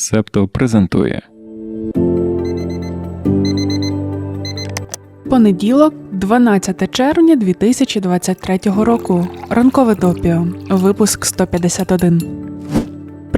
Септо презентує Понеділок, 12 червня 2023 року. Ранкове допіо. Випуск 151.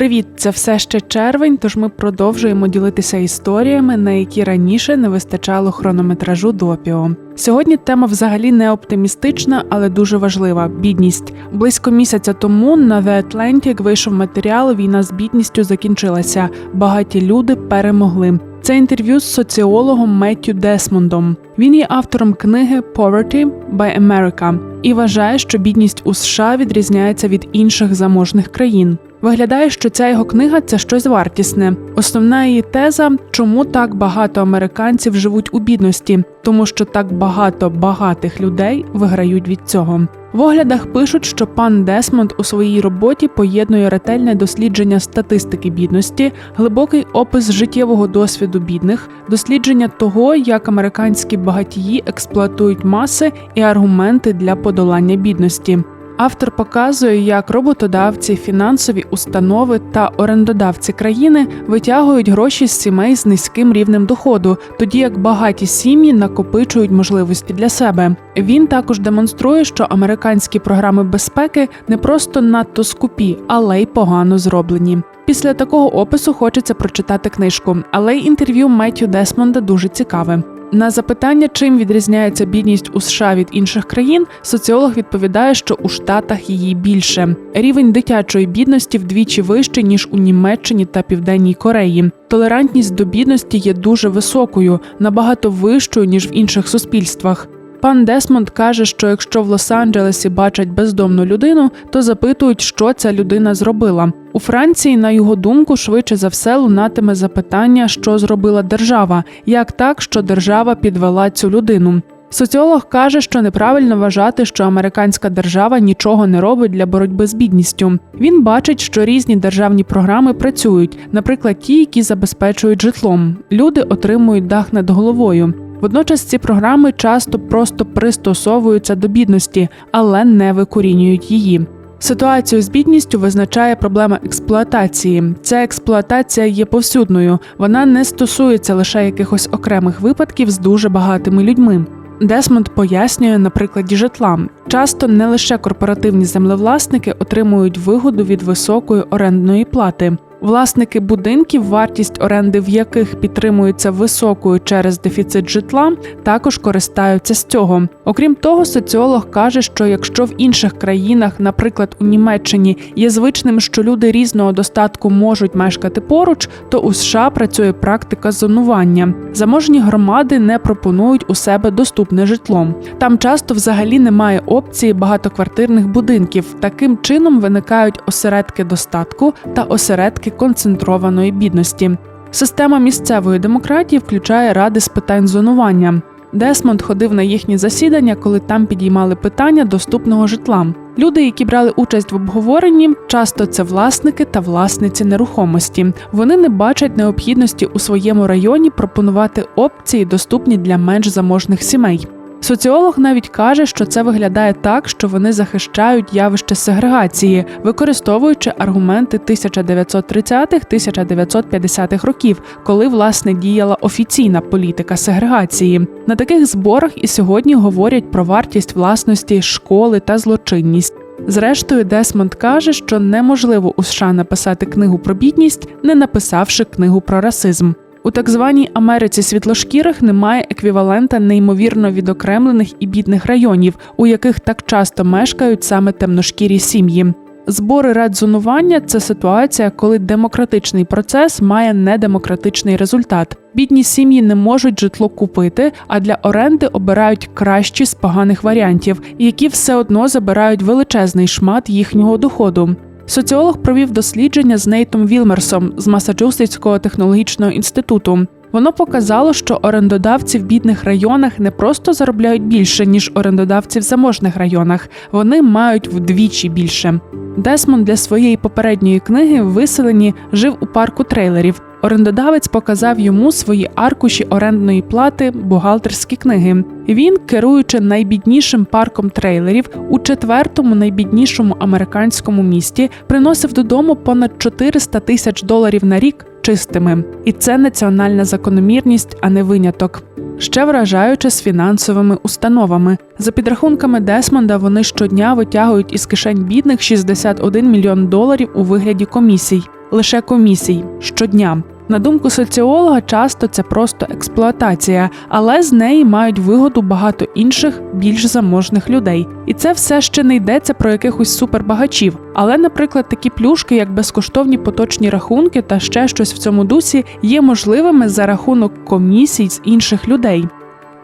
Привіт, це все ще червень, тож ми продовжуємо ділитися історіями, на які раніше не вистачало хронометражу допіо. Сьогодні тема взагалі не оптимістична, але дуже важлива бідність. Близько місяця тому на The Atlantic вийшов матеріал Війна з бідністю закінчилася. Багаті люди перемогли. Це інтерв'ю з соціологом Меттю Десмондом. Він є автором книги Poverty by America і вважає, що бідність у США відрізняється від інших заможних країн. Виглядає, що ця його книга це щось вартісне. Основна її теза, чому так багато американців живуть у бідності, тому що так багато багатих людей виграють від цього. В оглядах пишуть, що пан Десмонд у своїй роботі поєднує ретельне дослідження статистики бідності, глибокий опис життєвого досвіду бідних, дослідження того, як американські багатії експлуатують маси і аргументи для подолання бідності. Автор показує, як роботодавці, фінансові установи та орендодавці країни витягують гроші з сімей з низьким рівнем доходу, тоді як багаті сім'ї накопичують можливості для себе. Він також демонструє, що американські програми безпеки не просто надто скупі, але й погано зроблені. Після такого опису хочеться прочитати книжку, але й інтерв'ю Меттю Десмонда дуже цікаве. На запитання, чим відрізняється бідність у США від інших країн, соціолог відповідає, що у Штатах її більше. Рівень дитячої бідності вдвічі вищий ніж у Німеччині та Південній Кореї. Толерантність до бідності є дуже високою, набагато вищою ніж в інших суспільствах. Пан Десмонд каже, що якщо в Лос-Анджелесі бачать бездомну людину, то запитують, що ця людина зробила. У Франції, на його думку, швидше за все лунатиме запитання, що зробила держава, як так, що держава підвела цю людину. Соціолог каже, що неправильно вважати, що американська держава нічого не робить для боротьби з бідністю. Він бачить, що різні державні програми працюють, наприклад, ті, які забезпечують житлом. Люди отримують дах над головою. Водночас ці програми часто просто пристосовуються до бідності, але не викорінюють її. Ситуацію з бідністю визначає проблема експлуатації. Ця експлуатація є повсюдною, вона не стосується лише якихось окремих випадків з дуже багатими людьми. Десмонд пояснює на прикладі житла. Часто не лише корпоративні землевласники отримують вигоду від високої орендної плати. Власники будинків, вартість оренди в яких підтримується високою через дефіцит житла, також користаються з цього. Окрім того, соціолог каже, що якщо в інших країнах, наприклад у Німеччині, є звичним, що люди різного достатку можуть мешкати поруч, то у США працює практика зонування. Заможні громади не пропонують у себе доступне житло. Там часто взагалі немає опції багатоквартирних будинків. Таким чином виникають осередки достатку та осередки концентрованої бідності. Система місцевої демократії включає ради з питань зонування. Десмонд ходив на їхні засідання, коли там підіймали питання доступного житла. Люди, які брали участь в обговоренні, часто це власники та власниці нерухомості. Вони не бачать необхідності у своєму районі пропонувати опції, доступні для менш заможних сімей. Соціолог навіть каже, що це виглядає так, що вони захищають явище сегрегації, використовуючи аргументи 1930-1950-х років, коли власне діяла офіційна політика сегрегації. На таких зборах і сьогодні говорять про вартість власності школи та злочинність. Зрештою, Десмонд каже, що неможливо у США написати книгу про бідність, не написавши книгу про расизм. У так званій Америці світлошкірих немає еквівалента неймовірно відокремлених і бідних районів, у яких так часто мешкають саме темношкірі сім'ї. Збори рад зонування це ситуація, коли демократичний процес має недемократичний результат. Бідні сім'ї не можуть житло купити, а для оренди обирають кращі з поганих варіантів, які все одно забирають величезний шмат їхнього доходу. Соціолог провів дослідження з Нейтом Вілмерсом з Масачусетського технологічного інституту. Воно показало, що орендодавці в бідних районах не просто заробляють більше, ніж орендодавці в заможних районах, вони мають вдвічі більше. Десмон для своєї попередньої книги виселені жив у парку трейлерів. Орендодавець показав йому свої аркуші орендної плати, бухгалтерські книги. Він, керуючи найбіднішим парком трейлерів у четвертому найбіднішому американському місті, приносив додому понад 400 тисяч доларів на рік чистими, і це національна закономірність, а не виняток. Ще вражаюче з фінансовими установами. За підрахунками Десмонда, вони щодня витягують із кишень бідних 61 мільйон доларів у вигляді комісій. Лише комісій щодня. На думку соціолога, часто це просто експлуатація, але з неї мають вигоду багато інших більш заможних людей. І це все ще не йдеться про якихось супербагачів. Але, наприклад, такі плюшки, як безкоштовні поточні рахунки та ще щось в цьому дусі, є можливими за рахунок комісій з інших людей.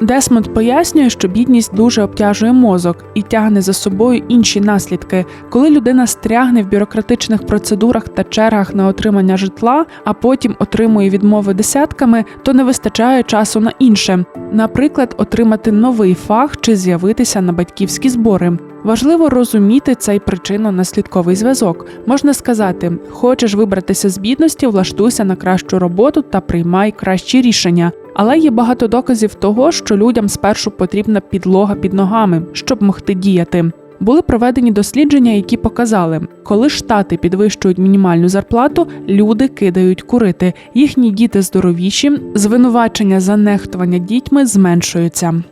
Десмонд пояснює, що бідність дуже обтяжує мозок і тягне за собою інші наслідки. Коли людина стрягне в бюрократичних процедурах та чергах на отримання житла, а потім отримує відмови десятками, то не вистачає часу на інше, наприклад, отримати новий фах чи з'явитися на батьківські збори. Важливо розуміти цей причинно-наслідковий зв'язок. Можна сказати, хочеш вибратися з бідності, влаштуйся на кращу роботу та приймай кращі рішення. Але є багато доказів того, що людям спершу потрібна підлога під ногами, щоб могти діяти. Були проведені дослідження, які показали, коли штати підвищують мінімальну зарплату, люди кидають курити. Їхні діти здоровіші, звинувачення за нехтування дітьми зменшуються.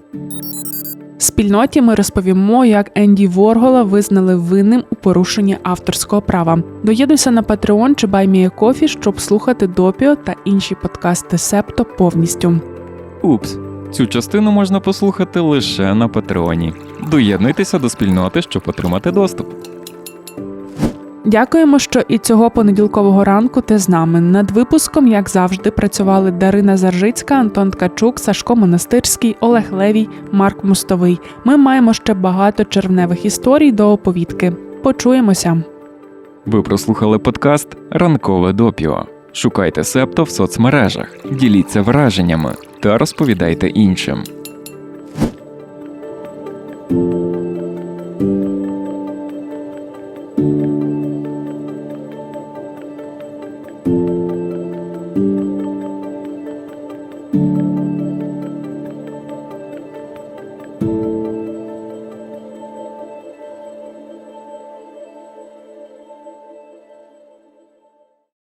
Спільноті ми розповімо, як Енді Воргола визнали винним у порушенні авторського права. Доєднуйся на Patreon чи Кофі, щоб слухати допіо та інші подкасти Септо повністю. Упс, цю частину можна послухати лише на Патреоні. Доєднуйтеся до спільноти, щоб отримати доступ. Дякуємо, що і цього понеділкового ранку ти з нами. Над випуском, як завжди, працювали Дарина Заржицька, Антон Ткачук, Сашко Монастирський, Олег Левій, Марк Мостовий. Ми маємо ще багато червневих історій до оповідки. Почуємося. Ви прослухали подкаст Ранкове допіо. Шукайте септо в соцмережах, діліться враженнями та розповідайте іншим.